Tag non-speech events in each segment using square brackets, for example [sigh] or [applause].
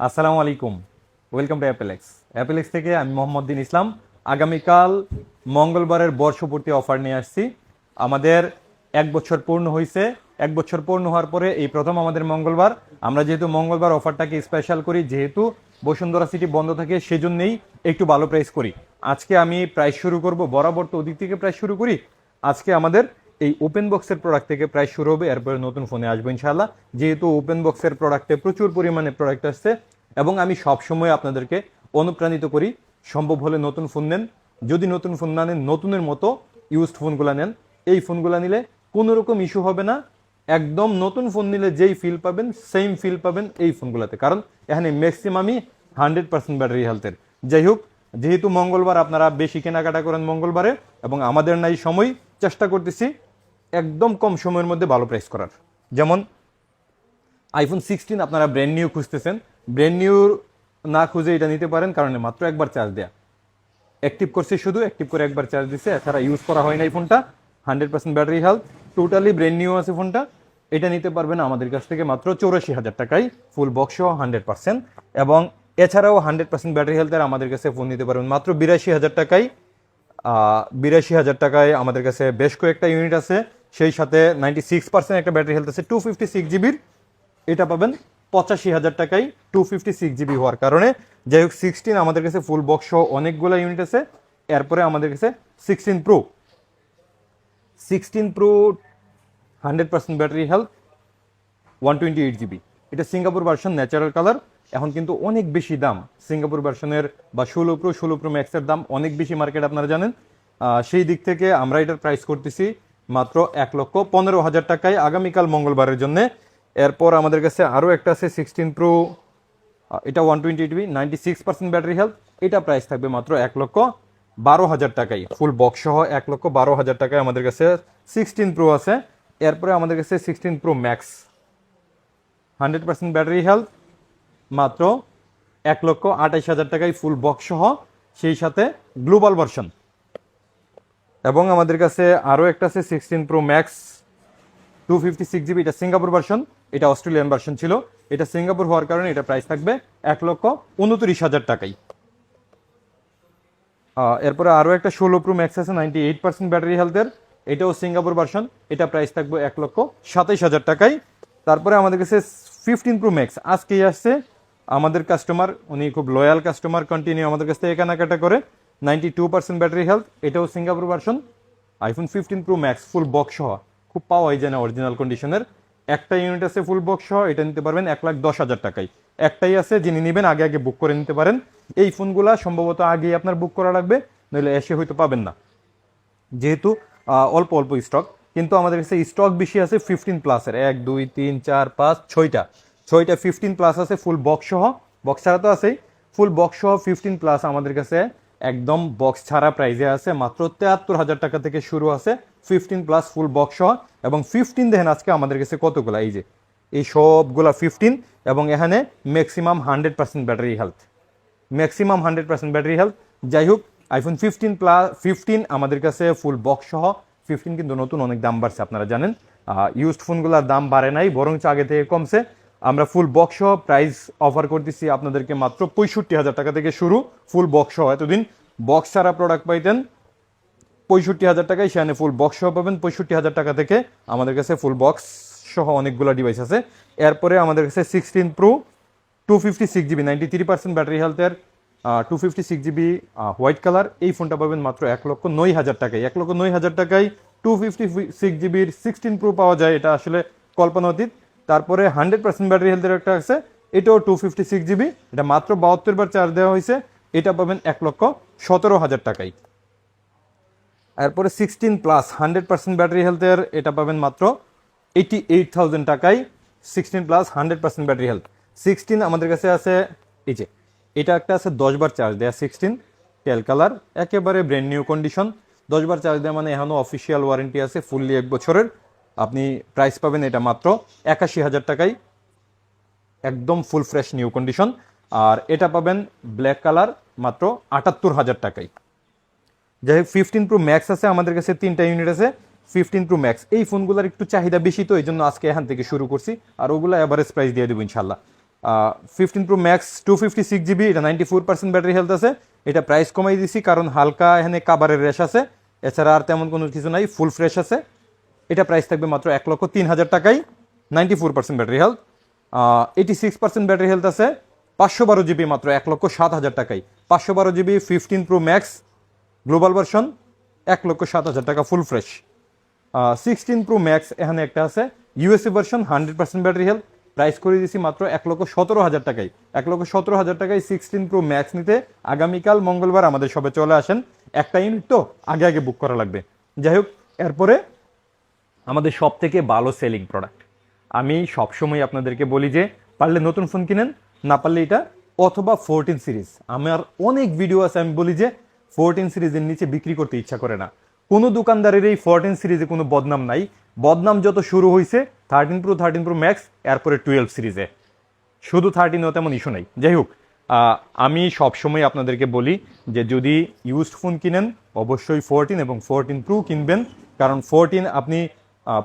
আসসালামু আলাইকুম। Welcome to অ্যাপেলেক্স অ্যাপেলেক্স থেকে আমি মোহাম্মদ দিন ইসলাম। আগামীকাল মঙ্গলবারের বর্ষপূর্তি অফার নিয়ে আসছি। আমাদের এক বছর পূর্ণ হয়েছে এক বছর পূর্ণ হওয়ার পরে এই প্রথম আমাদের মঙ্গলবার। আমরা যেহেতু মঙ্গলবার অফারটাকে স্পেশাল করি, যেহেতু বসুন্ধরা সিটি বন্ধ থাকে, সেজন্যই একটু ভালো প্রাইস করি। আজকে আমি প্রাইস শুরু করব, বরাবর তো ওদিক থেকে প্রাইস শুরু করি। আজকে আমাদের এই ওপেন বক্সের প্রোডাক্ট থেকে প্রায় শুরু হবে, এরপরে নতুন ফোনে আসব ইনশাল্লাহ যেহেতু ওপেন বক্সের প্রোডাক্টে প্রচুর পরিমাণে প্রোডাক্ট আসছে এবং আমি সবসময় আপনাদেরকে অনুপ্রাণিত করি, সম্ভব হলে নতুন ফোন নেন। যদি নতুন ফোন না নেন, নতুনের মতো ইউজড ফোনগুলো নেন। এই ফোনগুলো নিলে কোনো রকম ইস্যু হবে না। একদম নতুন ফোন নিলে যেই ফিল পাবেন সেম ফিল পাবেন এই ফোনগুলোতে কারণ এখানে ম্যাক্সিমামই হান্ড্রেড পার্সেন্ট ব্যাটারি হেলথের যাই হোক, যেহেতু মঙ্গলবার আপনারা বেশি কেনাকাটা করেন মঙ্গলবারে এবং আমাদের নাই সময়, চেষ্টা করতেছি একদম কম সময়ের মধ্যে ভালো প্রাইস করার। যেমন আইফোন সিক্সটিন আপনারা ব্র্যান্ড নিউ খুঁজতেছেন। ব্র্যান্ড নিউ না খুঁজে এটা নিতে পারেন, কারণ মাত্র একবার চার্জ দেয়া। অ্যাক্টিভ করছে শুধু অ্যাক্টিভ করে একবার চার্জ দিচ্ছে এছাড়া ইউজ করা হয় না এই ফোনটা hundred percent battery health totally brand new আছে ফোনটা এটা নিতে পারবেন আমাদের কাছ থেকে মাত্র চৌরাশি হাজার টাকায় ফুল বক্স সহ হান্ড্রেড পার্সেন্ট এবং এছাড়াও হান্ড্রেড পার্সেন্ট ব্যাটারি হেলথের আমাদের কাছে ফোন নিতে পারবেন মাত্র বিরাশি হাজার টাকায়। বিরাশি হাজার টাকায় আমাদের কাছে বেশ কয়েকটা ইউনিট আছে। সেই সাথে নাইনটি সিক্স পার্সেন্ট একটা ব্যাটারি হেলথ আছে টু ফিফটি সিক্স জিবির এটা পাবেন পঁচাশি হাজার টাকায় টু ফিফটি সিক্স জিবি হওয়ার কারণে। যাই হোক সিক্সটিন আমাদের কাছে ফুল বক্স সহ অনেকগুলো ইউনিট আছে। এরপরে আমাদের কাছে sixteen pro sixteen pro hundred percent battery health one twenty eight GB এটা সিঙ্গাপুর ভার্সন ন্যাচারাল কালার এখন কিন্তু অনেক বেশি দাম। সিঙ্গাপুর ভার্সনের বা ষোলো প্রো ষোলো প্রো ম্যাক্সের দাম অনেক বেশি মার্কেট আপনারা জানেন। সেই দিক থেকে আমরা এটার প্রাইস করতেছি মাত্র এক লক্ষ পনেরো হাজার টাকায় আগামীকাল মঙ্গলবারের জন্য। এরপর আমাদের কাছে আরও একটা আছে সিক্সটিন প্রো এটা one twenty B ninety six percent battery health এটা প্রাইস থাকবে মাত্র এক লক্ষ বারো হাজার টাকায়। ফুল বক্স সহ এক লক্ষ বারো হাজার টাকায় আমাদের কাছে সিক্সটিন প্রো আছে। এরপরে আমাদের কাছে sixteen pro max hundred percent battery health মাত্র এক লক্ষ আঠাইশ হাজার টাকায় ফুল বক্স সহ। সেই সাথে গ্লোবাল ভার্সন এবং আমাদের কাছে আরও একটা আছে sixteen pro max two fifty six GB এটা সিঙ্গাপুর ভার্সন এটা অস্ট্রেলিয়ান ভার্সন ছিল। এটা সিঙ্গাপুর হওয়ার কারণে এটা প্রাইস থাকবে এক লক্ষ উনত্রিশ হাজার টাকাই এরপরে আরও একটা ষোলো প্রো ম্যাক্স আছে নাইনটি এইট পার্সেন্ট ব্যাটারি হেলথের এটাও সিঙ্গাপুর ভার্সন এটা প্রাইস থাকবে এক লক্ষ সাতাইশ হাজার টাকায়। তারপরে আমাদের কাছে ফিফটিন প্রো ম্যাক্স আজকেই আসছে। আমাদের কাস্টমার উনি খুব লয়াল কাস্টমার কন্টিনিউ আমাদের কাছ থেকে কেনাকাটা করে। Ninety two percent battery health, এটাও Singapore version iPhone fifteen pro max full box সহ। খুব পাওয়াই যায় না অরিজিনাল কন্ডিশনের একটা ইউনিট আছে ফুল বক্স সহ, এটা নিতে পারবেন এক লাখ দশ হাজার টাকায়। একটাই আছে যিনি নেবেন, আগে আগে বুক করে নিতে পারেন। এই ফোনগুলা সম্ভবত আগেই আপনার বুক করা লাগবে, নইলে এসে হয়তো পাবেন না। যেহেতু অল্প অল্প স্টক কিন্তু আমাদের কাছে স্টক বেশি আছে ফিফটিন প্লাসের এক, দুই, তিন, চার, পাঁচ, ছয়টা। ছয়টা ফিফটিন প্লাস আছে ফুল বক্স সহ। বক্স ছাড়া তো আছেই। ফুল বক্স সহ ফিফটিন প্লাস আমাদের কাছে একদম বক্স ছাড়া প্রাইজে আছে। মাত্র তেহাত্তর হাজার টাকা থেকে শুরু আছে। ফিফটিন প্লাস ফুল বক্স সহ। এবং ফিফটিন দেখেন আজকে আমাদের কাছে কতগুলো? এই যে, এই সবগুলা ফিফটিন এবং এখানে maximum hundred percent battery health maximum hundred percent battery health যাই হোক আইফোন ফিফটিন প্লাস ফিফটিন আমাদের কাছে ফুল বক্স সহ। ফিফটিন কিন্তু নতুন অনেক দাম বাড়ছে, আপনারা জানেন। ইউজড ফোনগুলোর দাম বাড়ে নাই, বরঞ্চ আগে থেকে কমছে। আমরা ফুল বক্স সহ প্রাইস অফার করতেছি আপনাদেরকে মাত্র পঁয়ষট্টি হাজার টাকা থেকে শুরু ফুল বক্স সহ। এতদিন বক্স ছাড়া প্রোডাক্ট পাইতেন, পঁয়ষট্টি হাজার টাকায় সেখানে ফুল বক্স সহ পাবেন। পঁয়ষট্টি হাজার টাকা থেকে আমাদের কাছে ফুল বক্স সহ অনেকগুলো ডিভাইস আছে। এরপরে আমাদের কাছে sixteen pro two fifty six GB ninety three percent battery হেলথের two fifty six GB white colour এই ফোনটা পাবেন মাত্র এক লক্ষ নয় হাজার টাকায়। এক লক্ষ নয় হাজার টাকায় টু ফিফটি সিক্স জিবির সিক্সটিন প্রো পাওয়া যায়। এটা আসলে কল্পনাতীত। তারপরে হান্ড্রেড পার্সেন্ট ব্যাটারি হেলথের একটা আছে, এটাও টু ফিফটি সিক্স জিবি এটা মাত্র বাহাত্তর বার চার্জ দেওয়া হয়েছে, এটা পাবেন এক লক্ষ সতেরো হাজার টাকায়। এরপরে sixteen plus hundred percent battery হেলথের এটা পাবেন মাত্র এইটি এইট থাউজেন্ড টাকায় sixteen plus hundred percent battery health sixteen আমাদের কাছে আছে, এই যে, এটা একটা আছে দশ বার চার্জ দেয়া সিক্সটিন টেল কালার একেবারে ব্র্যান্ড নিউ কন্ডিশন দশ বার চার্জ দেওয়া মানে এখনও অফিসিয়াল ওয়ারেন্টি আছে ফুললি এক বছরের। আপনি প্রাইস পাবেন এটা মাত্র একাশি হাজার টাকায়। একদম ফুল ফ্রেশ নিউ কন্ডিশন আর এটা পাবেন ব্ল্যাক কালার মাত্র আটাত্তর হাজার টাকায়। যাই হোক ফিফটিন প্রো ম্যাক্স আছে, আমাদের কাছে তিনটা ইউনিট আছে। ফিফটিন প্রো ম্যাক্স এই ফোনগুলোর একটু চাহিদা বেশি তো এই জন্য আজকে এখান থেকে শুরু করছি। আর ওগুলো অ্যাভারেজ প্রাইস দিয়ে দেবো ইনশাল্লাহ fifteen pro max two fifty six GB এটা ninety four percent battery health আছে। এটা প্রাইস কমাই দিছি, কারণ হালকা এখানে কাবারের রেশ আছে। এছাড়া আর তেমন কোনো কিছু নাই ফুল ফ্রেশ আছে। এটা প্রাইস থাকবে মাত্র এক লক্ষ তিন হাজার টাকায় ninety four percent battery health eighty six percent battery health আছে। পাঁচশো বারো জিবি মাত্র এক লক্ষ সাত হাজার টাকায়। পাঁচশো বারো GB fifteen pro max global version এক লক্ষ সাত হাজার টাকা full fresh sixteen pro max এখানে একটা আছে। USA version hundred percent battery health price করে দিয়েছি মাত্র এক লক্ষ সতেরো হাজার টাকায়। এক লক্ষ সতেরো হাজার টাকায় সিক্সটিন প্রো ম্যাক্স নিতে আগামীকাল মঙ্গলবার আমাদের সবে চলে আসেন। একটা ইউনিট তো আগে আগে বুক করা লাগবে। যাই হোক, এরপরে আমাদের সব থেকে ভালো সেলিং প্রোডাক্ট আমি সবসময় আপনাদেরকে বলি যে, পারলে নতুন ফোন কিনেন, না পারলে এটা অথবা ফোরটিন সিরিজ আমার অনেক ভিডিও আছে, আমি বলি যে ফোরটিন সিরিজের নিচে বিক্রি করতে ইচ্ছা করে না। কোনো দোকানদারের এই ফোরটিন সিরিজে কোনো বদনাম নাই। বদনাম যত শুরু হয়েছে thirteen pro thirteen pro max এরপরে টুয়েলভ সিরিজে শুধু থার্টিনও তেমন ইস্যু নাই। যাই হোক আমি সবসময় আপনাদেরকে বলি যে, যদি ইউজড ফোন কিনেন, অবশ্যই ফোরটিন এবং ফোরটিন প্রো কিনবেন। কারণ ফোরটিন আপনি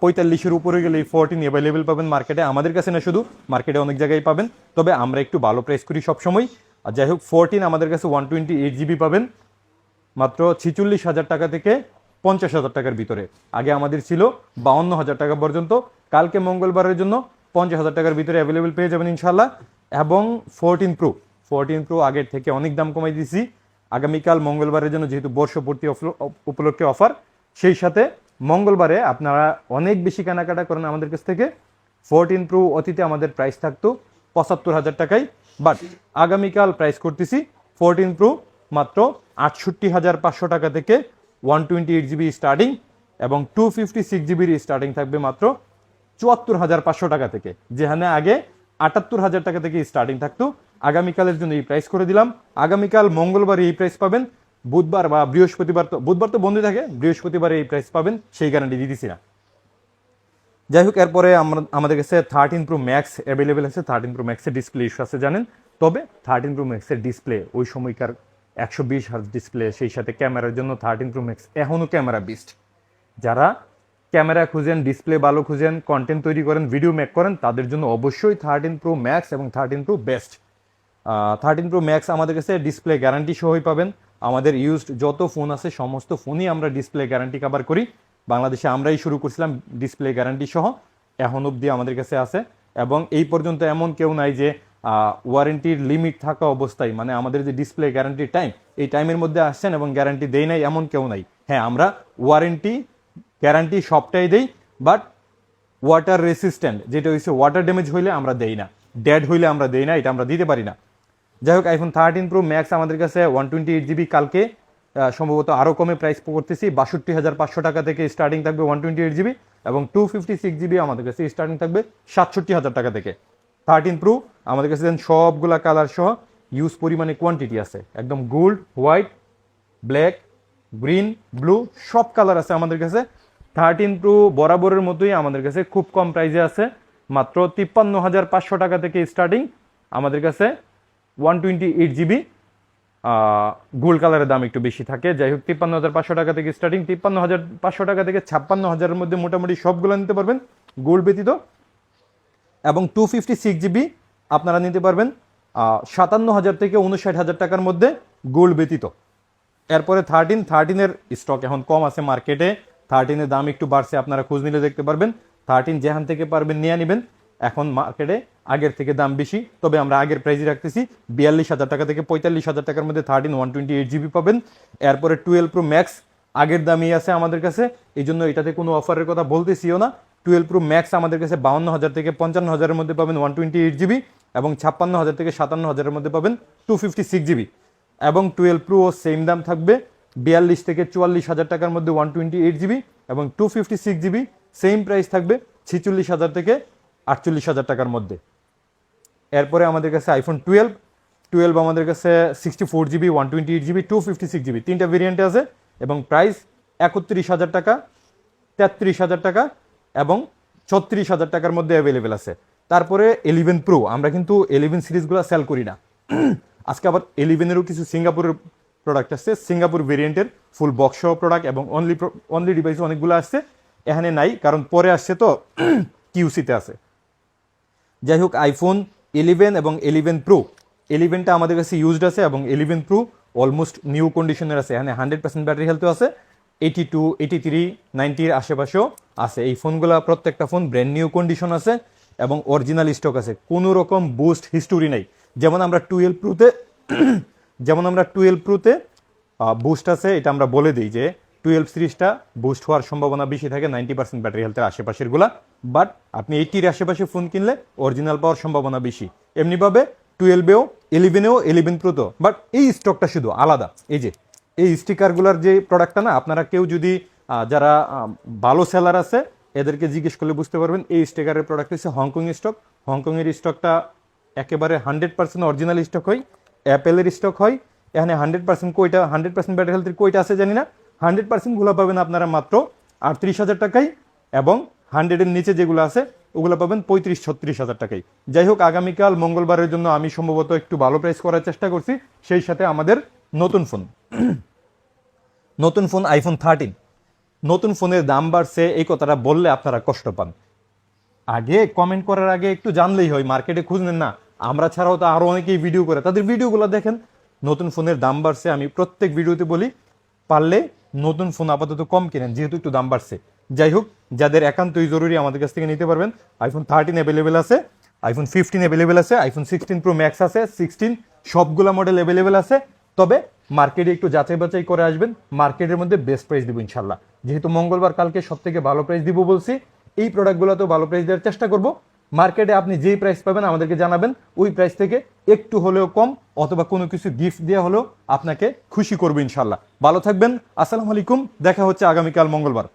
পঁয়তাল্লিশের উপরে গেলে এই ফোরটিন অ্যাভেলেবেল পাবেন মার্কেটে আমাদের কাছে না শুধু মার্কেটে অনেক জায়গায় পাবেন। তবে আমরা একটু ভালো প্রাইস করি সবসময়। আর যাই হোক ফোরটিন আমাদের কাছে ওয়ান টোয়েন্টি এইট জিবি পাবেন। মাত্র ছিচল্লিশ হাজার টাকা থেকে পঞ্চাশ হাজার টাকার ভিতরে। আগে আমাদের ছিল বাউন্ন হাজার টাকা পর্যন্ত। কালকে মঙ্গলবারের জন্য পঞ্চাশ হাজার টাকার ভিতরে অ্যাভেলেবেল পেয়ে যাবেন ইনশাল্লাহ এবং ফোরটিন প্রো ফোরটিন প্রো আগের থেকে অনেক দাম কমাই দিয়েছি। আগামীকাল মঙ্গলবারের জন্য যেহেতু বর্ষপূর্তি উপলক্ষে অফার সেই সাথে মঙ্গলবারে আপনারা অনেক বেশি কেনাকাটা করেন আমাদের কাছ থেকে। ফোরটিন প্রো অতীতে আমাদের প্রাইস থাকতো পঁচাত্তর হাজার টাকায়। বাট আগামীকাল প্রাইস করতেছি ফোরটিন প্রো মাত্র আটষট্টি হাজার পাঁচশো টাকা থেকে one twenty eight GB starting এবং টু ফিফটি সিক্স জিবির স্টার্টিং থাকবে মাত্র চুয়াত্তর হাজার পাঁচশো টাকা থেকে। যেখানে আগে আটাত্তর হাজার টাকা থেকে স্টার্টিং থাকতো। আগামীকালের জন্য এই প্রাইস করে দিলাম। আগামীকাল মঙ্গলবার এই প্রাইস পাবেন বুধবার বা বৃহস্পতিবার তো বুধবার তো বন্ধ থাকে, বৃহস্পতিবার এই প্রাইস পাবেন, সেই গ্যারান্টি দিতেছি না। যাই হোক, এরপরে আমরা আমাদের কাছে থার্টিন প্রো ম্যাক্স অ্যাভেলেবেল আছে থার্টিন প্রো ম্যাক্সের ডিসপ্লে ইস্যু আছে জানেন। তবে থার্টিন প্রো ম্যাক্সের ডিসপ্লে ওই সময়কার একশো বিশ হার্জ ডিসপ্লে সেই সাথে ক্যামেরার জন্য থার্টিন প্রো ম্যাক্স এখনও ক্যামেরা বিস্ট যারা ক্যামেরা খুঁজেন ডিসপ্লে ভালো খুঁজেন কন্টেন্ট তৈরি করেন ভিডিও মেক করেন, তাদের জন্য অবশ্যই থার্টিন প্রো ম্যাক্স এবং thirteen pro best thirteen pro max আমাদের কাছে ডিসপ্লে গ্যারান্টি সহই পাবেন। আমাদের ইউজড যত ফোন আছে, সমস্ত ফোনই আমরা ডিসপ্লে গ্যারান্টি কভার করি। বাংলাদেশে আমরাই শুরু করছিলাম ডিসপ্লে গ্যারান্টি সহ, এখন অবধি আমাদের কাছে আছে। এবং এই পর্যন্ত এমন কেউ নাই যে ওয়ারেন্টির লিমিট থাকা অবস্থায় মানে আমাদের যে ডিসপ্লে গ্যারান্টি টাইম এই টাইমের মধ্যে আসছেন এবং গ্যারান্টি দেই নাই এমন কেউ নাই। হ্যাঁ আমরা ওয়ারেন্টি গ্যারান্টি সবটাই দেই বাট ওয়াটার রেসিস্ট্যান্ট যেটা হচ্ছে ওয়াটার ড্যামেজ হইলে আমরা দেই না। ডেড হইলে আমরা দেই না, এটা আমরা দিতে পারি না। যাই হোক আইফোন থার্টিন প্রো ম্যাক্স আমাদের কাছে ওয়ান টোয়েন্টি এইট জিবি কালকে সম্ভবত আরও কমে প্রাইস করতেছি। বাষট্টি হাজার পাঁচশো টাকা থেকে স্টার্টিং থাকবে ওয়ান টোয়েন্টি এইট জিবি এবং টু ফিফটি সিক্স জিবি আমাদের কাছে স্টার্টিং থাকবে সাতষট্টি হাজার টাকা থেকে। থার্টিন প্রো আমাদের কাছে দেন সবগুলা কালার সহ ইউজ পরিমাণে কোয়ান্টিটি আছে। একদম gold white black green blue সব কালার আছে আমাদের কাছে। থার্টিন প্রো বরাবরের মতোই আমাদের কাছে খুব কম প্রাইসে আছে। মাত্র তিপ্পান্ন হাজার পাঁচশো টাকা থেকে স্টার্টিং আমাদের কাছে one twenty eight GB gold কালারের দাম একটু বেশি থাকে। যাই হোক তিপ্পান্ন হাজার পাঁচশো টাকা থেকে স্টার্টিং তিপ্পান্ন হাজার পাঁচশো টাকা থেকে ছাপ্পান্ন হাজারের মধ্যে মোটামুটি সবগুলো নিতে পারবেন গোল্ড ব্যতীত। এবং টু ফিফটি সিক্স জিবি আপনারা নিতে পারবেন সাতান্ন হাজার থেকে উনষাট হাজার টাকার মধ্যে গোল্ড ব্যতীত। এরপরে থার্টিন থার্টিনের স্টক এখন কম আছে মার্কেটে থার্টিনের দাম একটু বাড়ছে, আপনারা খোঁজ নিলে দেখতে পারবেন। থার্টিন যেখান থেকে পারবেন, নিয়ে নেবেন। এখন মার্কেটে আগের থেকে দাম বেশি। তবে আমরা আগের প্রাইজে রাখতেছি। বিয়াল্লিশ হাজার টাকা থেকে পঁয়তাল্লিশ হাজার টাকার মধ্যে thirteen one twenty eight GB পাবেন। এরপরে টুয়েলভ প্রো ম্যাক্স আগের দামই আছে আমাদের কাছে। এই জন্য এটাতে কোনো অফারের কথা বলতেছিও না। টুয়েলভ প্রো ম্যাক্স আমাদের কাছে বাউন্ন হাজার থেকে পঞ্চান্ন হাজারের মধ্যে পাবেন ওয়ান টোয়েন্টি এইট জিবি এবং ছাপ্পান্ন হাজার থেকে সাতান্ন হাজারের মধ্যে পাবেন টু ফিফটি সিক্স জিবি এবং টুয়েলভ প্রো সেম দাম থাকবে। বিয়াল্লিশ থেকে চুয়াল্লিশ হাজার টাকার মধ্যে ওয়ান টোয়েন্টি এইট জিবি এবং two fifty six GB same price থাকবে ছিচল্লিশ হাজার থেকে আটচল্লিশ হাজার টাকার মধ্যে। এরপরে আমাদের কাছে আইফোন টুয়েলভ টুয়েলভ আমাদের কাছে sixty four GB one twenty eight GB two fifty six GB তিনটা ভেরিয়েন্টে আছে এবং প্রাইস একত্রিশ হাজার টাকা, তেত্রিশ হাজার টাকা এবং ছত্রিশ হাজার টাকার মধ্যে অ্যাভেলেবেল আছে। তারপরে এলিভেন প্রো আমরা কিন্তু এলিভেন সিরিজগুলো সেল করি না। [clears throat] আজকে আবার এলিভেনেরও কিছু সিঙ্গাপুরের প্রোডাক্ট আসছে সিঙ্গাপুর ভেরিয়েন্টের ফুল বক্স প্রোডাক্ট এবং অনলি অনলি ডিভাইস অনেকগুলো আসছে, এখানে নাই, কারণ পরে আসছে তো [clears throat] কিউসিতে আছে। যাই হোক আইফোন ইলেভেন এবং ইলেভেন প্রো। ইলেভেনটা আমাদের কাছে ইউজড আছে এবং ইলেভেন প্রো অলমোস্ট নিউ কন্ডিশনের আছে। এখানে হান্ড্রেড পার্সেন্ট ব্যাটারি হেলথও আছে। এইটি টু এইটি থ্রি নাইনটির আশেপাশেও আছে। এই ফোনগুলো প্রত্যেকটা ফোন ব্র্যান্ড নিউ কন্ডিশন আছে এবং অরিজিনাল স্টক আছে। কোনো রকম বুস্ট হিস্টোরি নেই। যেমন আমরা টুয়েলভ প্রোতে [clears throat] যেমন আমরা টুয়েলভ প্রোতে বুস্ট আছে, এটা আমরা বলে দিই যে টুয়েলভ সিরিজটা বুস্ট হওয়ার সম্ভাবনা বেশি থাকে নাইনটি পার্সেন্ট ব্যাটারি হেলথের আশেপাশেরগুলা। বাট আপনি এইটির আশেপাশে ফোন কিনলে অরিজিনাল পাওয়ার সম্ভাবনা বেশি। এমনিভাবে টুয়েলভেও, ইলেভেনেও, ইলেভেন প্রোতেও। বাট এই স্টকটা শুধু আলাদা। এই যে, এই স্টিকারগুলোর যে প্রোডাক্টটা না, আপনারা কেউ যদি যারা ভালো সেলার আছে, এদেরকে জিজ্ঞেস করলে বুঝতে পারবেন এই স্টিকারের প্রোডাক্ট হচ্ছে হংকং স্টক। হংকংয়ের স্টকটা একেবারে হান্ড্রেড পার্সেন্ট অরিজিনাল স্টক হয়, অ্যাপেলের স্টক হয়। এখানে হান্ড্রেড পার্সেন্ট কইটা, হান্ড্রেড পার্সেন্ট ব্যাটারি হেলথের কইটা আছে জানি না। হান্ড্রেড পার্সেন্টগুলো পাবেন আপনারা মাত্র আটত্রিশ হাজার টাকায় এবং হান্ড্রেডের নিচে যেগুলো আছে, ওগুলো পাবেন পঁয়ত্রিশ, ছত্রিশ হাজার টাকাই। যাই হোক, আগামীকাল মঙ্গলবারের জন্য আমি সম্ভবত একটু ভালো প্রাইস করার চেষ্টা করছি, সেই সাথে আমাদের নতুন ফোন নতুন ফোন আইফোন থার্টিন নতুন ফোনের দাম বাড়ছে, এই কথাটা বললে আপনারা কষ্ট পান। আগে কমেন্ট করার আগে একটু জানলেই হয় মার্কেটে খুঁজলেন না। আমরা ছাড়াও তো আরও অনেকেই ভিডিও করে। তাদের ভিডিওগুলো দেখেন, নতুন ফোনের দাম বাড়ছে, আমি প্রত্যেক ভিডিওতে বলি, পারলে নতুন ফোন আপাতত কম কিনেন, যেহেতু একটু দাম বাড়ছে। যাই হোক, যাদের একান্তই জরুরি আমাদের কাছ থেকে নিতে পারবেন আইফোন থার্টিন অ্যাভেলেবেল আছে আইফোন ফিফটিন অ্যাভেলেবেল আছে আইফোন সিক্সটিন প্রো ম্যাক্স আছে সিক্সটিন সবগুলো মডেল অ্যাভেলেবেল আছে। তবে মার্কেটে একটু যাচাই বাছাই করে আসবেন মার্কেটের মধ্যে বেস্ট প্রাইস দিব ইনশাল্লাহ যেহেতু মঙ্গলবার, কালকে সব থেকে ভালো প্রাইস দিব বলছি, এই প্রোডাক্টগুলোতেও ভালো প্রাইস দেওয়ার চেষ্টা করব। মার্কেটে আপনি যেই প্রাইস পাবেন আমাদেরকে জানাবেন, ওই প্রাইস থেকে একটু হলেও কম অথবা কোনো কিছু গিফট দেওয়া হলেও আপনাকে খুশি করব ইনশাল্লাহ ভালো থাকবেন, আসসালামু আলাইকুম, দেখা হচ্ছে আগামীকাল মঙ্গলবার।